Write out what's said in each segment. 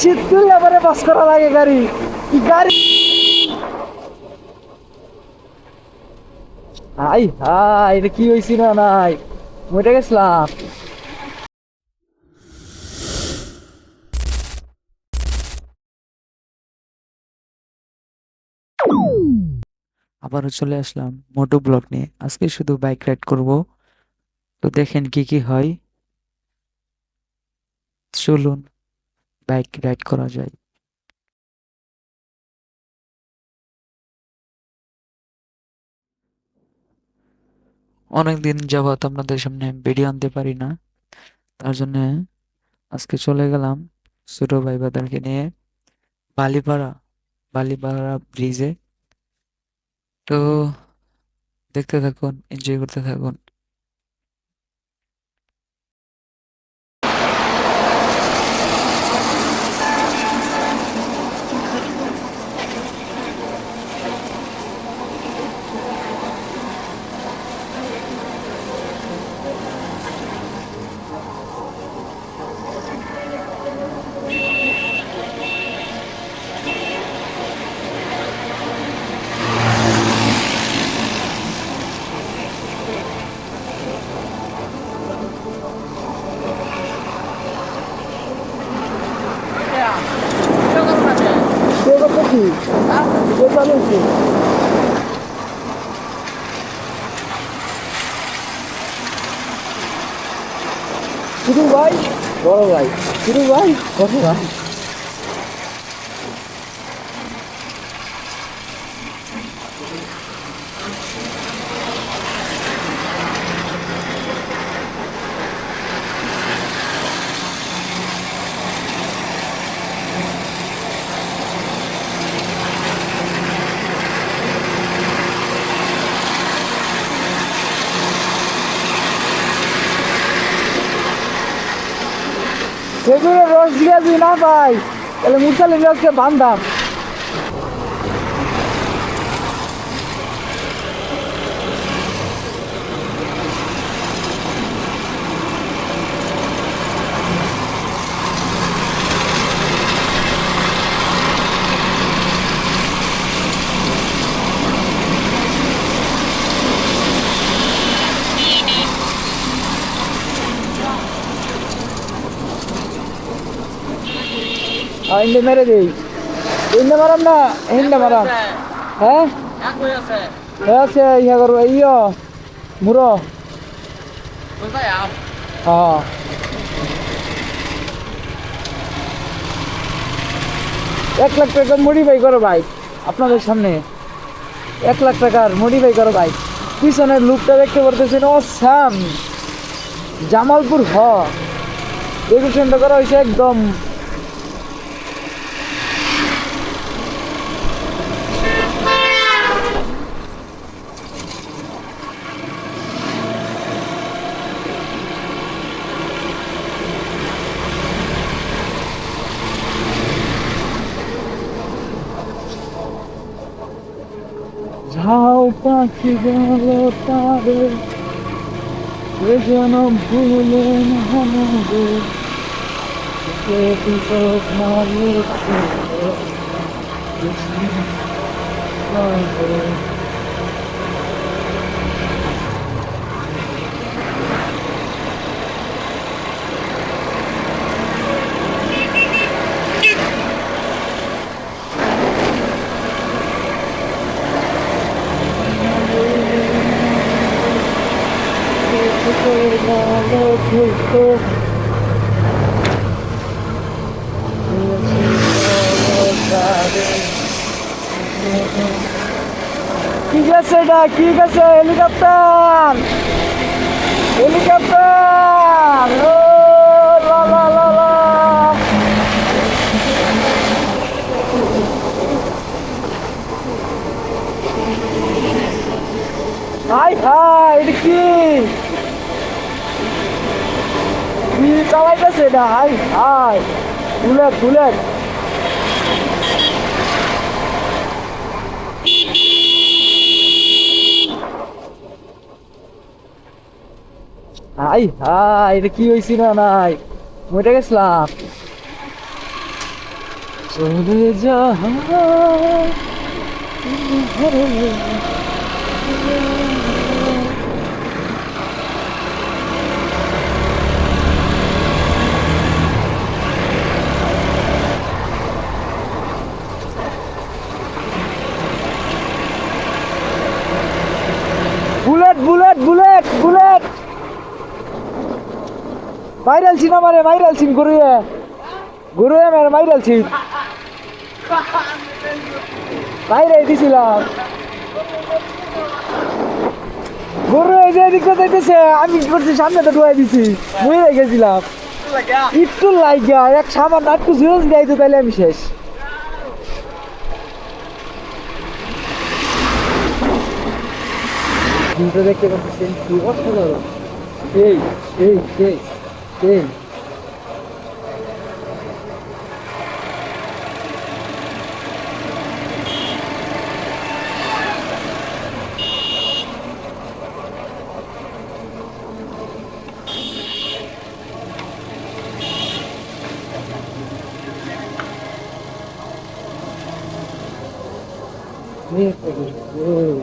শীত তুললে এবারে বাস করা লাগে গাড়ি গাড়ি হাই হাই এটা কি হয়েছিল নাই? মরে গেছিলাম। আবারও চলে আসলাম মোটো ব্লগ নিয়ে। আজকে শুধু বাইক রাইড করব। তো দেখেন কি কি হয়। চলুন বাইক রাইড করা যায়। অনেকদিন যাবত আপনাদের সামনে ভিডিও আনতে পারি না। তার জন্য আজকে চলে গেলাম ছোট ভাই বাদারকে নিয়ে বালিপাড়া বালিপাড়া ব্রিজে। তো দেখতে থাকুন এনজয় করতে থাকুন। শুরু ভাই বড় ভাই। শুরু ভাই কত ভাই। যদি না পাই তাহলে মুরসালি রসকে বান্ধাম হিন্দে মেরে দিই। হিন্দে মারাম না, হিন্দে মারাম। হ্যাঁ? হ্যাঁ আছে, ইয়া করো, ইয়, মুরো। হ্যাঁ এক লাখ টাকার মডিফাই করো ভাই, আপনাদের সামনে। এক লাখ টাকার মডিফাই করো ভাই। পিছনের লুকটা দেখতে পারতেছেন ও স্যাম জামালপুর হ। রেগুলেশনটা করা হয়েছে একদম পাখি গেল তারে সে যেন ভুলে না আমাদের সে বিপদ মালিক কি গেছে এটা কি গেছে হেলিকপ্টার হেলিকপ্টার ও লা লা লা লা হাই হাই এটা কি কি চালাইতেছে এটা হাই হাই বুলেট বুলেট হাই হাই এটা কি হয়েছিল নাই মরে গেছিলাম চলে যা bullet bullet bullet bullet scene আমারে ভাইরাল সিন গুরুয়ে গুরুয়ে মেরে ভাইরাল সিন। বাইরে দিছিলাম। গরু এই যে এদিকে যাইতেছে, আমি কি করছি, সামনে তো ঢুয়াই দিছি। মুই গেছিলাম। একটু লাগিয়া, এক সামান্য একটু জুস দেয় তো তাহলে আমি শেষ। দেখতে অসাধারণ। এই এই এই। এই সেই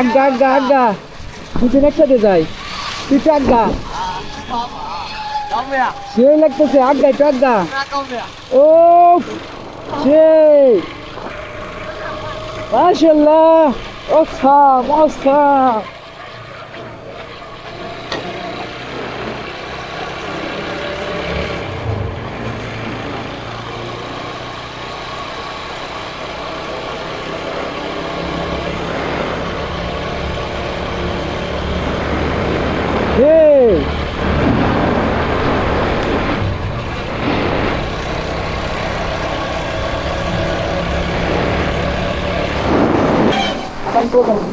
আজ্ঞা আজ্ঞা আজ্ঞা। দুজন একসাথে যাই। তুই তো আজ্ঞা। সে লাগতেছে, আজ্ঞা তো আজ্ঞা। ও সেই। মাশাল্লাহ অসাম অসাম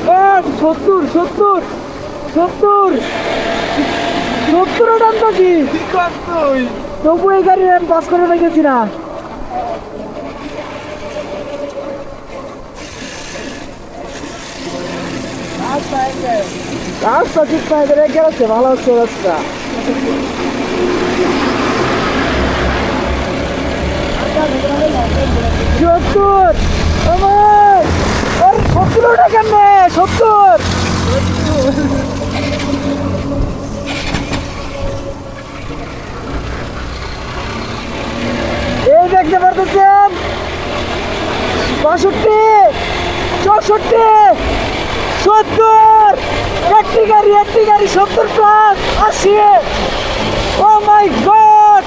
on, Oh সত্তর সত্তর সত্তর তবু এই আমি পাস করে রেখেছি না। রাস্তা ঠিক করে গেছে ভালো হচ্ছে রাস্তা। সত্তর আমার ওর কেমনে? সত্তর। এই দেখতে পারতেছেন? বাষট্টি, চৌষট্টি, সত্তর। একটি গাড়ি একটি গাড়ি, সত্তর প্লাস আশি। Oh my god!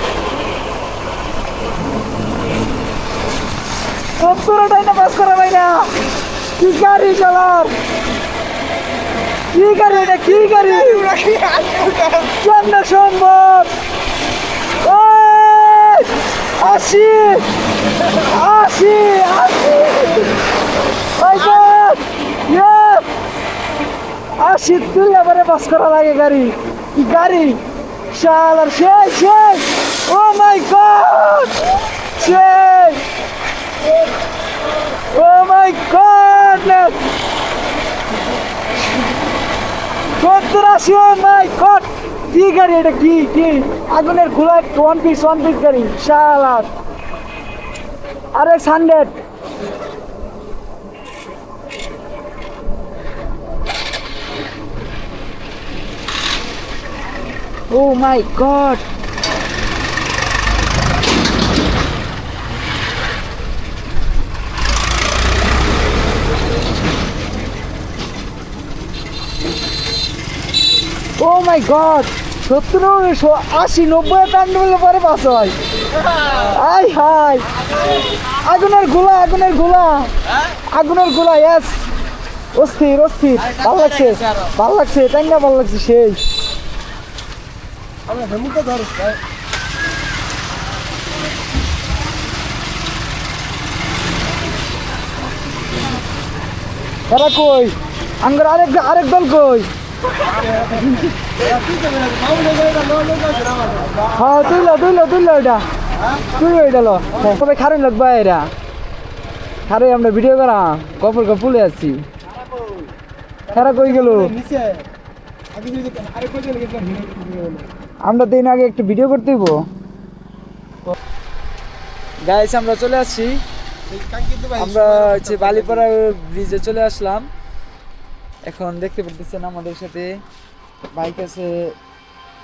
সত্তর এটাই না পাস করা ভাই না। কি গাড়ি চালার কি গাড়ি এটা কি গাড়ি? কেমন সম্ভব? My God! Yes! আশি তুই এবারে বাস করা লাগে গাড়ি। কি গাড়ি? শালার সেই সেই। ও মাই গড, সেই। Oh my god. সত্তর আশি ও মাই গড কি গাড়ি এটা? কি কি? আগুনের খোলা ওয়ান পিস ওয়ান পিস গাড়ি। শালার। আর X hundred Oh my god! Oh my god সত্তর আশি নব্বই বললে পরে পাস হয়। আই হাই আগুনের গোলা আগুনের গোলা। আগুনের গোলা ইয়াস অস্থির অস্থির। ভালো লাগছে ভালো লাগছে টাঙ্গা ভালো লাগছে সেই। এরা কই? আঙ্গার আরেক আরেক দল কই? হ্যাঁ তুইলো তুইলো তুইলো এটা। তুই ওইটা লো। তবে খারুন লাগবা এরা খারে আমরা ভিডিও করা কপর কপুলে আছি। খারা কই গেল? আমরা দিন আগে একটু ভিডিও করতে হইব। গাইস আমরা চলে আসছি। আমরা হচ্ছে বালিপাড়া ব্রিজে চলে আসলাম। এখন দেখতে পারতেছেন আমাদের সাথে বাইক আছে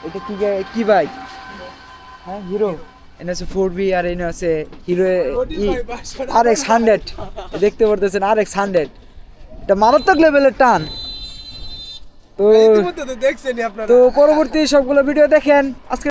এটা কি কি বাইক? হ্যাঁ হিরো। এনে আছে ফোর বি আর এনে আছে হিরো আর এক্স হান্ড্রেড। দেখতে পারতেছেন আর এক্স হান্ড্রেড। এটা মারাত্মক লেভেলের টান। তো তো পরবর্তী সবগুলো ভিডিও দেখেন। আজকে